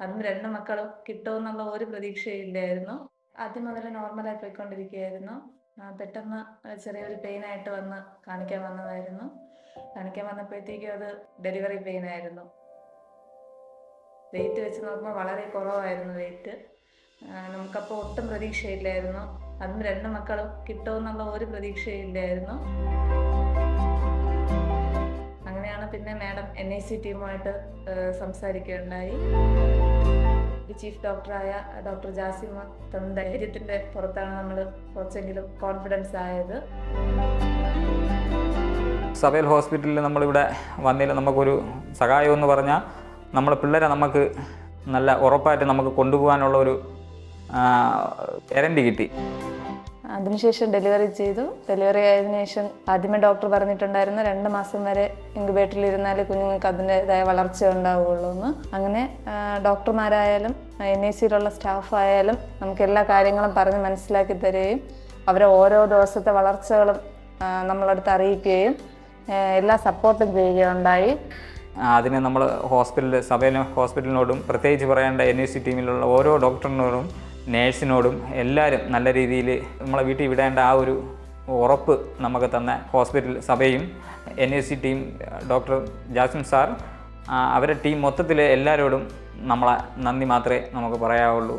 അന്ന് രണ്ട് മക്കളും കിട്ടുമെന്നുള്ള ഒരു പ്രതീക്ഷയില്ലായിരുന്നു. ആദ്യം മുതൽ നോർമലായി പോയിക്കൊണ്ടിരിക്കുകയായിരുന്നു. പെട്ടെന്ന് ചെറിയൊരു പെയിൻ ആയിട്ട് വന്ന് കാണിക്കാൻ വന്നതായിരുന്നു. കാണിക്കാൻ വന്നപ്പോഴത്തേക്കും അത് ഡെലിവറി പെയിൻ ആയിരുന്നു. വെയിറ്റ് വെച്ച് നോക്കുമ്പോൾ വളരെ കുറവായിരുന്നു വെയിറ്റ് നമുക്കപ്പോൾ ഒട്ടും പ്രതീക്ഷയില്ലായിരുന്നു. അതും രണ്ട് മക്കളും കിട്ടുമെന്നുള്ള ഒരു പ്രതീക്ഷയില്ലായിരുന്നു. പിന്നെ മാഡം എൻ ഐ സി ടീമുമായിട്ട് സംസാരിക്കുകയുണ്ടായി. ചീഫ് ഡോക്ടറായ ഡോക്ടർ ജാസിമ തന്ന ധൈര്യത്തിന്റെ പുറത്താണ് നമ്മൾ കുറച്ചെങ്കിലും കോൺഫിഡൻസ് ആയത്. സവേൽ ഹോസ്പിറ്റലിൽ നമ്മളിവിടെ വന്നതിൽ നമുക്കൊരു സഹായം എന്ന് പറഞ്ഞാൽ നമ്മളെ പിള്ളേരെ നമുക്ക് നല്ല ഉറപ്പായിട്ട് നമുക്ക് കൊണ്ടുപോകാനുള്ള ഒരു ഗ്യാരണ്ടി കിട്ടി. അതിനുശേഷം ഡെലിവറി ചെയ്തു. ഡെലിവറി ആയതിനു ശേഷം ആദ്യമേ ഡോക്ടർ പറഞ്ഞിട്ടുണ്ടായിരുന്നു രണ്ട് മാസം വരെ ഇൻക്യുബേറ്ററിൽ ഇരുന്നാൽ കുഞ്ഞുങ്ങൾക്ക് അതിന്റെതായ വളർച്ച ഉണ്ടാവുകയുള്ളൂ എന്ന്. അങ്ങനെ ഡോക്ടർമാരായാലും എൻ ഐ സിയിലുള്ള സ്റ്റാഫ് ആയാലും നമുക്ക് എല്ലാ കാര്യങ്ങളും പറഞ്ഞ് മനസ്സിലാക്കി തരികയും അവരെ ഓരോ ദിവസത്തെ വളർച്ചകളും നമ്മളടുത്ത് അറിയിക്കുകയും എല്ലാ സപ്പോർട്ടും ചെയ്യുകയുണ്ടായി. അതിന് നമ്മൾ ഹോസ്പിറ്റൽ സഭയിലെ ഹോസ്പിറ്റലിനോടും പ്രത്യേകിച്ച് പറയേണ്ട എൻ ഐ സി ടീമിലുള്ള ഓരോ ഡോക്ടറിനോടും നേഴ്സിനോടും എല്ലാവരും നല്ല രീതിയിൽ നമ്മളെ വീട്ടിൽ വിടേണ്ട ആ ഒരു ഉറപ്പ് നമുക്ക് തന്ന ഹോസ്പിറ്റൽ സഭയും N S C team doctor Jasim sir അവരുടെ ടീം മൊത്തത്തിൽ എല്ലാവരോടും നമ്മളെ നന്ദി മാത്രമേ നമുക്ക് പറയാവുള്ളൂ.